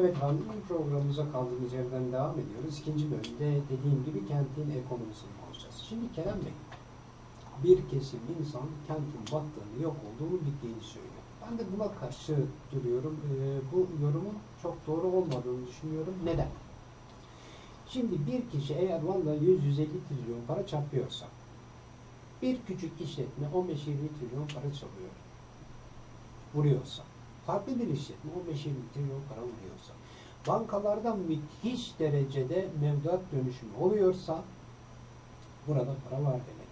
Evet Hanım programımıza kaldığımız yerden devam ediyoruz. İkinci bölümde dediğim gibi kentin ekonomisini konuşacağız. Şimdi Kerem Bey, bir kesim insan kentin battığını, yok olduğunu bittiğini söylüyor. Ben de buna karşı duruyorum. Ee, bu yorumun çok doğru olmadığını düşünüyorum. Neden? Şimdi bir kişi eğer Van'da 100-150 trilyon para çarpıyorsa, bir küçük işletme 15-20 trilyon para çalıyor. Vuruyorsa, farklı bir işletme 15-20 trilyon para vuruyorsa, bankalarda müthiş derecede mevduat dönüşümü oluyorsa, burada para var demek.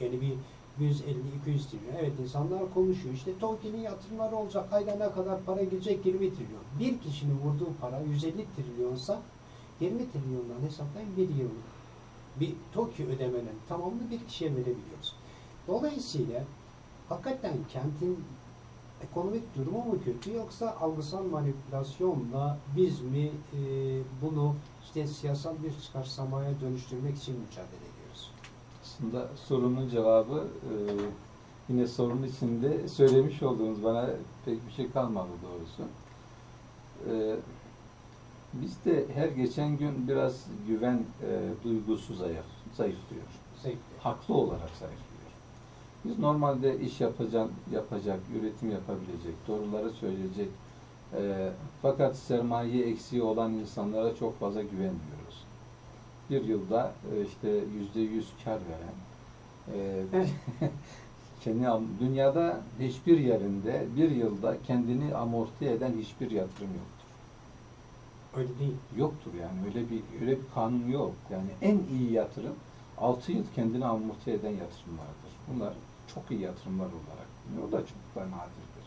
Yani bir 150-200 trilyon. Evet insanlar konuşuyor. İşte TOKİ'nin yatırımları olacak. Ayda ne kadar para girecek? 20 trilyon. Bir kişinin vurduğu para 150 trilyonsa 20 trilyondan hesaplayın bir yıl. Bir TOKİ ödemenin tamamını bir kişiye verebiliyoruz. Dolayısıyla hakikaten kentin ekonomik durumu mu kötü yoksa algısal manipülasyonla biz mi e, bunu işte siyasal bir çıkarsamaya dönüştürmek için mücadele ediyoruz? Aslında sorunun cevabı e, yine sorunun içinde söylemiş olduğunuz bana pek bir şey kalmadı doğrusu. E, biz de her geçen gün biraz güven e, duygusu zayıf, zayıflıyor. Zevkli. Haklı olarak zayıflıyor. Biz normalde iş yapacak, yapacak, üretim yapabilecek, doğruları söyleyecek, e, fakat sermaye eksiği olan insanlara çok fazla güvenmiyoruz. Bir yılda e, işte yüzde yüz kar veren, e, kendi dünyada hiçbir yerinde bir yılda kendini amorti eden hiçbir yatırım yoktur. Öyle değil. Yoktur yani öyle bir öyle bir kanun yok. Yani en iyi yatırım 6 yıl kendini amorti eden yatırımlardır. Bunlar çok iyi yatırımlar olarak. biliniyor. O da çok da nadirdir.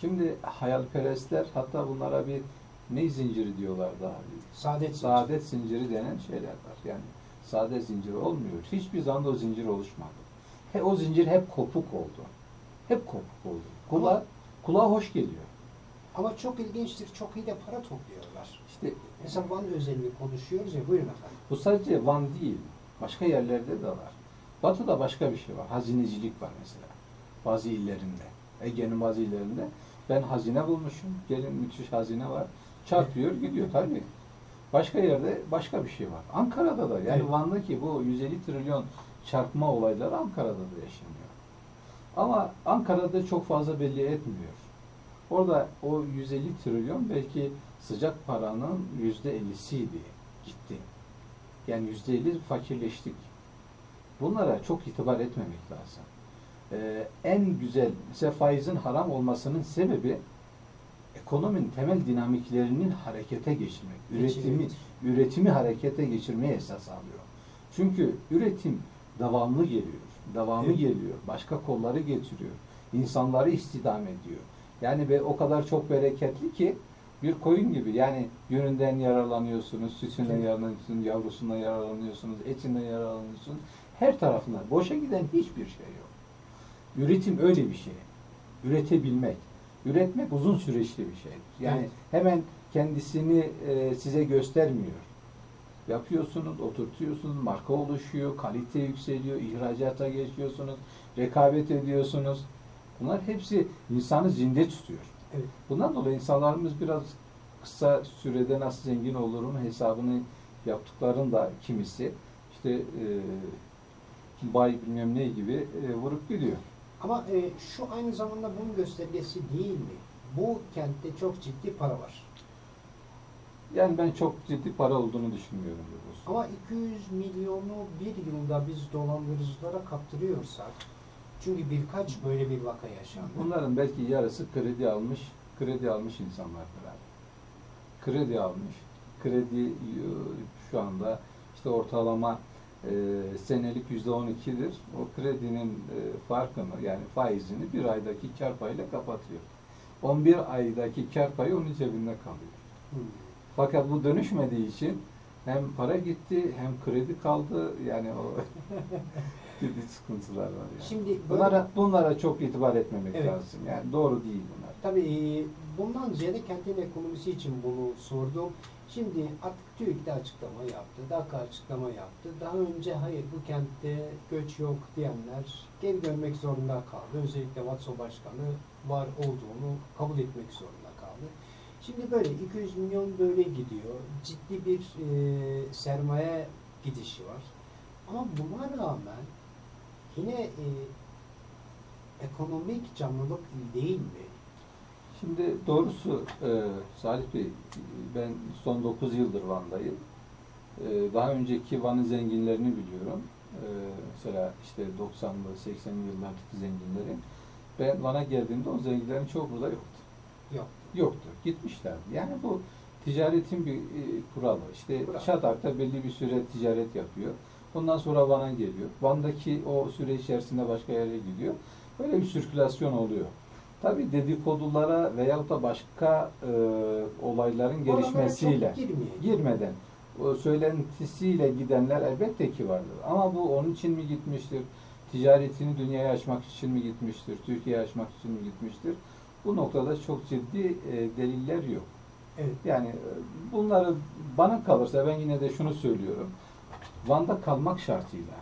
Şimdi hayalperestler hatta bunlara bir ne zinciri diyorlar daha Saadet saadet zinciri denen şeyler var. Yani saadet zinciri olmuyor. Hiçbir zaman o zincir oluşmadı. He, o zincir hep kopuk oldu. Hep kopuk oldu. Kulağa, kulağa hoş geliyor. Ama çok ilginçtir. Çok iyi de para topluyorlar. İşte Mesela Van özelini konuşuyoruz ya. Buyurun efendim. bu sadece Van değil. Başka yerlerde de var. Batı'da başka bir şey var. Hazinecilik var mesela. Bazı illerinde. Ege'nin bazı illerinde. Ben hazine bulmuşum. Gelin müthiş hazine var. Çarpıyor gidiyor tabii. Başka yerde başka bir şey var. Ankara'da da yani Evet. Van'daki bu 150 trilyon çarpma olayları Ankara'da da yaşanıyor. Ama Ankara'da çok fazla belli etmiyor. Orada o 150 trilyon belki sıcak paranın yüzde 50'siydi. Gitti. Yani yüzde 50 fakirleştik. Bunlara çok itibar etmemek lazım. Ee, en güzel, mesela faizin haram olmasının sebebi ekonominin temel dinamiklerinin harekete geçirmek. Üretimi, üretimi harekete geçirmeye esas alıyor. Çünkü üretim devamlı geliyor. Devamı Evet. geliyor. Başka kolları getiriyor. İnsanları istihdam ediyor. Yani ve o kadar çok bereketli ki bir koyun gibi. Yani yününden yararlanıyorsunuz, sütünden yararlanıyorsunuz, yavrusundan yararlanıyorsunuz, etinden yararlanıyorsunuz. Her tarafından. Boşa giden hiçbir şey yok. Üretim öyle bir şey. Üretebilmek. Üretmek uzun süreçli bir şeydir. Yani Evet. hemen kendisini e, size göstermiyor. Yapıyorsunuz, oturtuyorsunuz, marka oluşuyor, kalite yükseliyor, ihracata geçiyorsunuz, rekabet ediyorsunuz. Bunlar hepsi insanı zinde tutuyor. Evet. Bundan dolayı insanlarımız biraz kısa sürede nasıl zengin olurum hesabını yaptıklarında kimisi işte e, bay bilmem ne gibi e, vurup gidiyor. Ama e, şu aynı zamanda bunun göstergesi değil mi? Bu kentte çok ciddi para var. Yani ben çok ciddi para olduğunu düşünmüyorum. Ama 200 milyonu bir yılda biz dolandırıcılara kaptırıyorsak çünkü birkaç böyle bir vaka yaşandı. Bunların belki yarısı kredi almış, kredi almış insanlardır abi. Kredi almış, kredi e, şu anda işte ortalama e, senelik yüzde on ikidir. O kredinin e, farkını yani faizini bir aydaki kar payıyla kapatıyor. 11 aydaki kar payı onun cebinde kalıyor. Hmm. Fakat bu dönüşmediği için hem para gitti hem kredi kaldı yani o ciddi sıkıntılar var yani. Şimdi Bunlara, bunlara çok itibar etmemek Evet. lazım. Yani doğru değil bunlar. tabii e, bundan ziyade kentin ekonomisi için bunu sordum. Şimdi artık TÜİK de açıklama yaptı, DAKA açıklama yaptı. Daha önce hayır bu kentte göç yok diyenler geri dönmek zorunda kaldı. Özellikle Vatso Başkanı var olduğunu kabul etmek zorunda kaldı. Şimdi böyle 200 milyon böyle gidiyor. Ciddi bir e, sermaye gidişi var. Ama buna rağmen yine e, ekonomik canlılık değil mi? Şimdi doğrusu e, Salih Bey, ben son 9 yıldır Van'dayım. E, daha önceki Van'ın zenginlerini biliyorum. E, mesela işte 90'lı, 80'li yıllardaki zenginleri. Ben Van'a geldiğimde o zenginlerin çoğu burada yoktu. Yok. Yoktu. Gitmişler. Yani bu ticaretin bir e, kuralı. İşte Kural. Şadak'ta belli bir süre ticaret yapıyor. Ondan sonra Van'a geliyor. Van'daki o süre içerisinde başka yere gidiyor. Böyle bir sirkülasyon oluyor. Tabii dedikodulara veyahut da başka e, olayların gelişmesiyle girmeden o söylentisiyle gidenler elbette ki vardır. Ama bu onun için mi gitmiştir? Ticaretini dünyaya açmak için mi gitmiştir? Türkiye'ye açmak için mi gitmiştir? Bu noktada çok ciddi e, deliller yok. Evet. Yani e, bunları bana kalırsa ben yine de şunu söylüyorum. Van'da kalmak şartıyla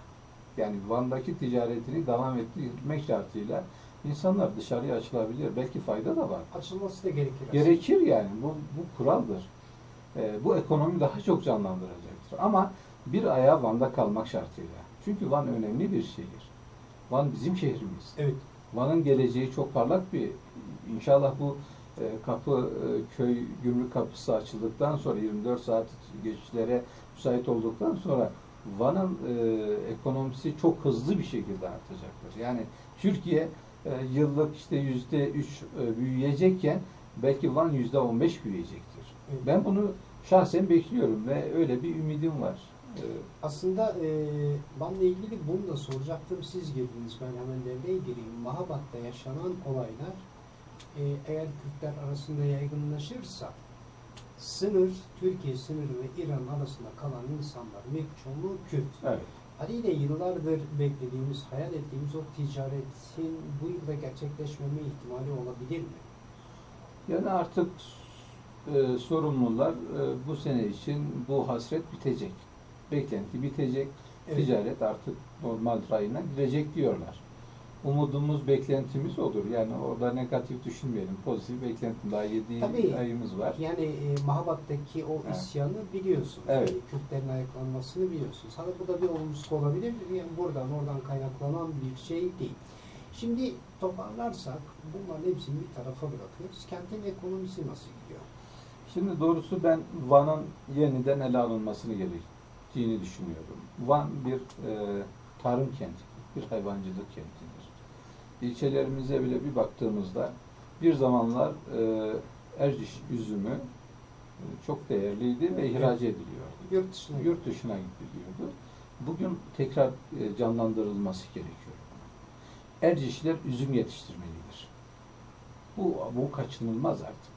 yani Van'daki ticaretini devam ettirmek şartıyla insanlar dışarıya açılabilir. Belki fayda da var. Açılması da gerekir. aslında. Gerekir yani. Bu, bu kuraldır. Ee, bu ekonomi daha çok canlandıracaktır. Ama bir ayağı Van'da kalmak şartıyla. Çünkü Van önemli bir şehir. Van bizim şehrimiz. Evet. Van'ın geleceği çok parlak bir inşallah bu e, kapı e, köy gümrük kapısı açıldıktan sonra 24 saat geçişlere müsait olduktan sonra Van'ın e, ekonomisi çok hızlı bir şekilde artacaktır. Yani Türkiye e, yıllık işte yüzde üç e, büyüyecekken belki Van yüzde on beş büyüyecektir. Evet. Ben bunu şahsen bekliyorum ve öyle bir ümidim var. E, Aslında e, Van'la ilgili bunu da soracaktım. Siz girdiniz. Ben hemen devreye gireyim. Mahabat'ta yaşanan olaylar e, eğer Kürtler arasında yaygınlaşırsa sınır, Türkiye sınırı ve İran arasında kalan insanlar büyük çoğunluğu Kürt. evet. Haliyle yıllardır beklediğimiz, hayal ettiğimiz o ticaretin bu yılda gerçekleşmeme ihtimali olabilir mi? Yani artık e, sorumlular e, bu sene için bu hasret bitecek. Beklenti bitecek. Evet. Ticaret artık normal rayına girecek diyorlar. Umudumuz, beklentimiz olur. Yani orada negatif düşünmeyelim. Pozitif beklentim daha 7 Tabii. ayımız var. Yani e, Mahabat'taki o Evet. isyanı biliyorsunuz. Evet. E, Kürtlerin ayaklanmasını biliyorsunuz. Hani bu da bir olumsuzluk olabilir. Yani buradan oradan kaynaklanan bir şey değil. Şimdi toparlarsak bunların hepsini bir tarafa bırakıyoruz. Kentin ekonomisi nasıl gidiyor? Şimdi doğrusu ben Van'ın yeniden ele alınmasını gerektiğini düşünüyorum. Van bir e, tarım kenti, bir hayvancılık kentidir. İlçelerimize bile bir baktığımızda bir zamanlar e, Erciş üzümü e, çok değerliydi ve ihraç ediliyordu. Yurt dışına Yurt dışına gidiliyordu. Bugün tekrar e, canlandırılması gerekiyor. Ercişler üzüm yetiştirmelidir. Bu, bu kaçınılmaz artık.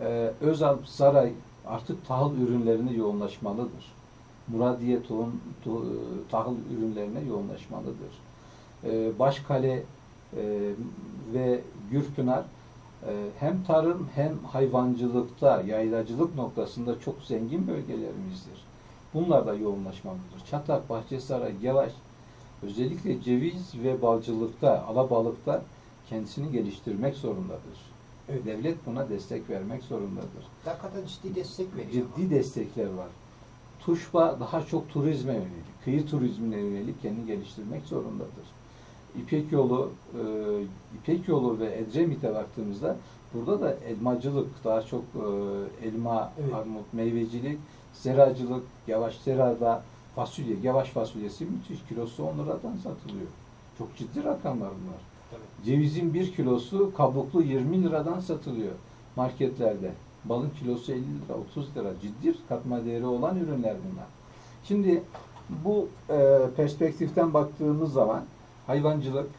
Ee, Özalp Saray artık tahıl ürünlerine yoğunlaşmalıdır. Muradiye tohum, to- tahıl ürünlerine yoğunlaşmalıdır. Ee, Başkale e, ve Gürpınar e, hem tarım hem hayvancılıkta, yaylacılık noktasında çok zengin bölgelerimizdir. Bunlar da yoğunlaşmalıdır. Çatak, Bahçesaray, Yavaş özellikle ceviz ve balcılıkta, alabalıkta kendisini geliştirmek zorundadır. Evet. Devlet buna destek vermek zorundadır. Hakikaten ciddi destek veriyor. Ciddi destekler var. Tuşba daha çok turizme yönelik, kıyı turizmine yönelik kendini geliştirmek zorundadır. İpek yolu, e, İpek yolu ve Edremit'e baktığımızda burada da elmacılık, daha çok e, elma, Evet. armut, meyvecilik, seracılık, yavaş serada fasulye, yavaş fasulyesi müthiş. Kilosu 10 liradan satılıyor. Çok ciddi rakamlar bunlar. Tabii. Cevizin bir kilosu kabuklu 20 liradan satılıyor marketlerde. Balın kilosu 50 lira, 30 lira. Ciddi katma değeri olan ürünler bunlar. Şimdi bu e, perspektiften baktığımız zaman hayvancılık,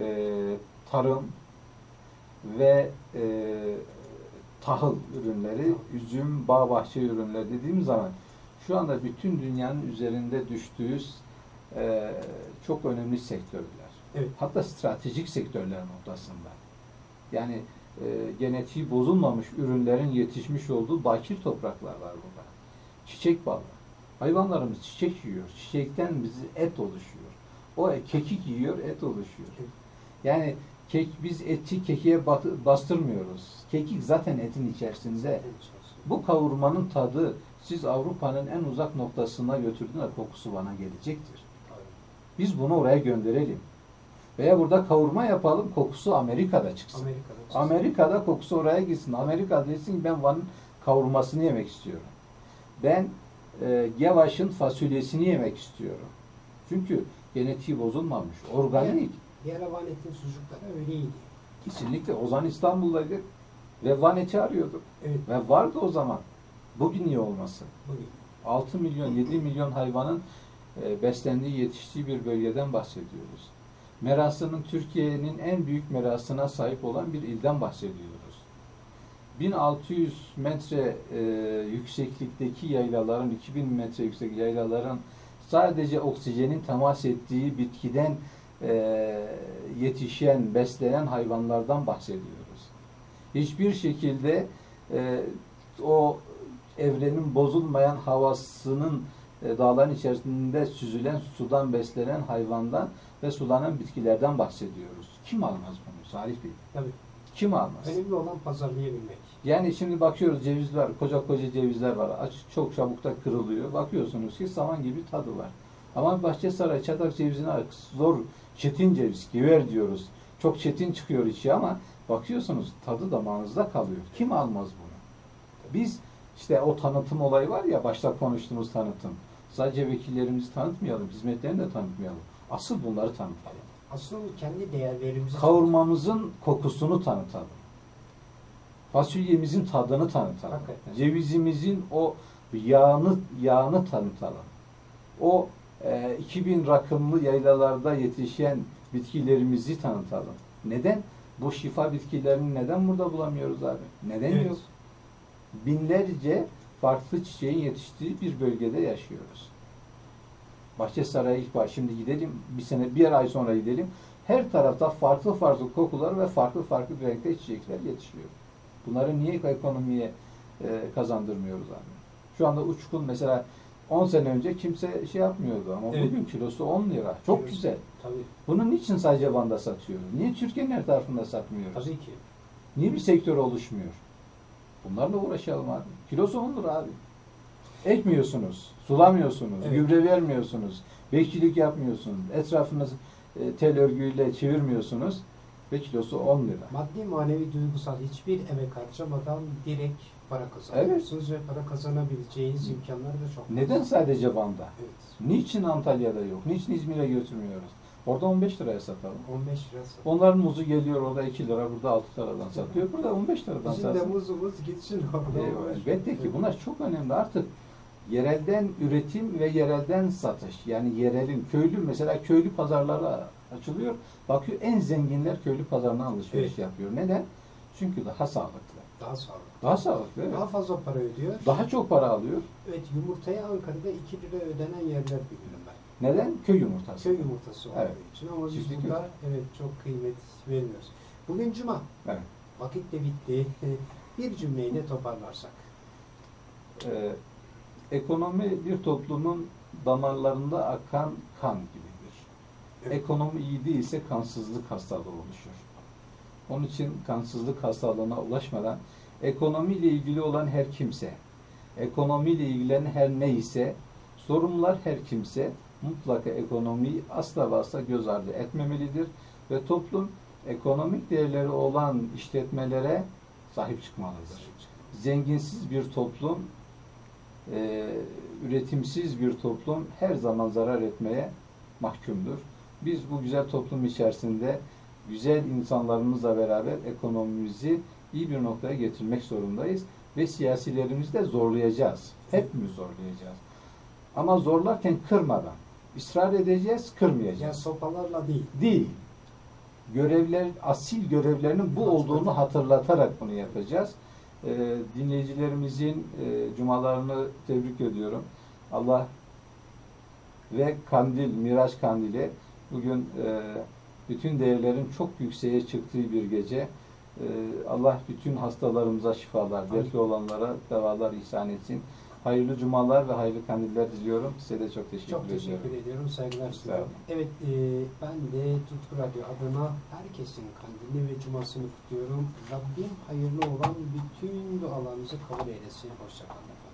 e, tarım ve e, tahıl ürünleri, üzüm, bağ bahçe ürünleri dediğimiz zaman şu anda bütün dünyanın üzerinde düştüğü e, çok önemli sektörler. Evet. Hatta stratejik sektörler noktasında. Yani e, genetiği bozulmamış ürünlerin yetişmiş olduğu bakir topraklar var burada. Çiçek balı. Hayvanlarımız çiçek yiyor. Çiçekten bizi et oluşuyor. O kekik yiyor, et oluşuyor. Yani Kek, biz eti kekiğe bastırmıyoruz. Kekik zaten etin içerisinde. Bu kavurmanın tadı siz Avrupa'nın en uzak noktasına götürdüğünde kokusu bana gelecektir. Biz bunu oraya gönderelim. Veya burada kavurma yapalım, kokusu Amerika'da çıksın. Amerika'da. çıksın. Amerika'da kokusu oraya gitsin. Amerika desin ben Van'ın kavurmasını yemek istiyorum. Ben e, Gevaş'ın fasulyesini yemek istiyorum. Çünkü genetiği bozulmamış, organik. Diğer Van etin sucukları öyleydi. Kesinlikle Ozan İstanbul'daydı ve Van eti arıyorduk. Evet. Ve vardı o zaman. Bugün niye olmasın? Bugün. 6 milyon, 7 milyon hayvanın e, beslendiği, yetiştiği bir bölgeden bahsediyoruz. Merasının Türkiye'nin en büyük merasına sahip olan bir ilden bahsediyoruz. 1600 metre e, yükseklikteki yaylaların, 2000 metre yüksek yaylaların sadece oksijenin temas ettiği bitkiden e, yetişen, beslenen hayvanlardan bahsediyoruz. Hiçbir şekilde e, o evrenin bozulmayan havasının e, dağların içerisinde süzülen sudan beslenen hayvandan ve sulanan bitkilerden bahsediyoruz. Kim almaz bunu Salih Bey? Tabii. Kim almaz? Önemli olan pazarlayabilmek. Yani şimdi bakıyoruz cevizler, koca koca cevizler var. Aç, çok çabuk da kırılıyor. Bakıyorsunuz ki saman gibi tadı var. Ama Bahçesaray çatak cevizine zor, çetin ceviz, giver diyoruz. Çok çetin çıkıyor içi ama bakıyorsunuz tadı damağınızda kalıyor. Kim almaz bunu? Biz işte o tanıtım olayı var ya başta konuştuğumuz tanıtım. Sadece vekillerimizi tanıtmayalım, hizmetlerini de tanıtmayalım. Asıl bunları tanıtalım. Asıl kendi değerlerimizi Kavurmamızın kokusunu tanıtalım. Fasulyemizin tadını tanıtalım. Hakikaten. Cevizimizin o yağını yağını tanıtalım. O e, 2000 rakımlı yaylalarda yetişen bitkilerimizi tanıtalım. Neden? Bu şifa bitkilerini neden burada bulamıyoruz abi? Neden Evet. yok? Binlerce farklı çiçeğin yetiştiği bir bölgede yaşıyoruz. Bahçesaray'a ilk baş şimdi gidelim bir sene bir ay sonra gidelim. Her tarafta farklı farklı kokular ve farklı farklı renkte çiçekler yetişiyor. Bunları niye ekonomiye e, kazandırmıyoruz abi? Şu anda uçkun mesela 10 sene önce kimse şey yapmıyordu ama Evet. bugün kilosu 10 lira. Çok Kilosu. güzel. Tabii. Bunu niçin sadece Van'da satıyoruz? Niye Türkiye'nin her tarafında satmıyoruz? Tabii ki. Niye bir sektör oluşmuyor? Bunlarla uğraşalım abi. Kilosu 10 lira abi. Ekmiyorsunuz, sulamıyorsunuz, Evet. gübre vermiyorsunuz, bekçilik yapmıyorsunuz, etrafınızı e, tel örgüyle çevirmiyorsunuz ve kilosu 10 lira. Maddi, manevi, duygusal hiçbir emek harcamadan direkt para kazanıyorsunuz ve para kazanabileceğiniz imkanlar da çok Neden fazla. sadece Van'da? Evet. Niçin Antalya'da yok? Niçin İzmir'e götürmüyoruz? Orada 15 liraya satalım. 15 lira satıyor. Onların muzu geliyor orada 2 lira, burada 6 liradan satıyor. Burada 15 liradan Bizim de muzumuz gitsin orada. Eyvallah. Elbette ki bunlar çok önemli. Artık yerelden üretim ve yerelden satış. Yani yerelin köylü mesela köylü pazarlara açılıyor. Bakıyor en zenginler köylü pazarına alışveriş Evet. yapıyor. Neden? Çünkü daha sağlıklı. Daha sağlıklı. Daha sağlıklı evet. Daha fazla para ödüyor. Daha çok para alıyor. Evet yumurtaya Ankara'da 2 lira ödenen yerler biliyorum ben. Neden? Köy yumurtası. Köy yumurtası olduğu Evet. için ama biz Çiftlik burada evet çok kıymet vermiyoruz. Bugün cuma. Evet. Vakit de bitti. Bir cümleyle toparlarsak. Ee, ekonomi bir toplumun damarlarında akan kan gibidir. Ekonomi iyi değilse kansızlık hastalığı oluşur. Onun için kansızlık hastalığına ulaşmadan ekonomiyle ilgili olan her kimse, ekonomiyle ilgilenen her neyse, sorumlular her kimse mutlaka ekonomiyi asla ve asla göz ardı etmemelidir ve toplum ekonomik değerleri olan işletmelere sahip çıkmalıdır. Zenginsiz bir toplum, e, üretimsiz bir toplum her zaman zarar etmeye mahkumdur. Biz bu güzel toplum içerisinde güzel insanlarımızla beraber ekonomimizi iyi bir noktaya getirmek zorundayız ve siyasilerimizi de zorlayacağız. Hepimiz zorlayacağız. Ama zorlarken kırmadan. ısrar edeceğiz, Ya kırmayacağız. sopalarla değil. Değil. Görevler, asil görevlerinin bu olduğunu hatırlatarak bunu yapacağız. Ee, dinleyicilerimizin e, cumalarını tebrik ediyorum. Allah ve kandil, Miraç kandili bugün e, bütün değerlerin çok yükseğe çıktığı bir gece. E, Allah bütün hastalarımıza şifalar, dertli olanlara devalar ihsan etsin. Hayırlı cumalar ve hayırlı kandiller diliyorum. Size de çok teşekkür Çok ediyorum. teşekkür ediyorum. Saygılar sunuyorum. Evet, e, ben de Tutku Radyo adına herkesin kandili ve cumasını kutluyorum. Rabbim hayırlı olan bütün dualarınızı kabul eylesin. Hoşçakalın.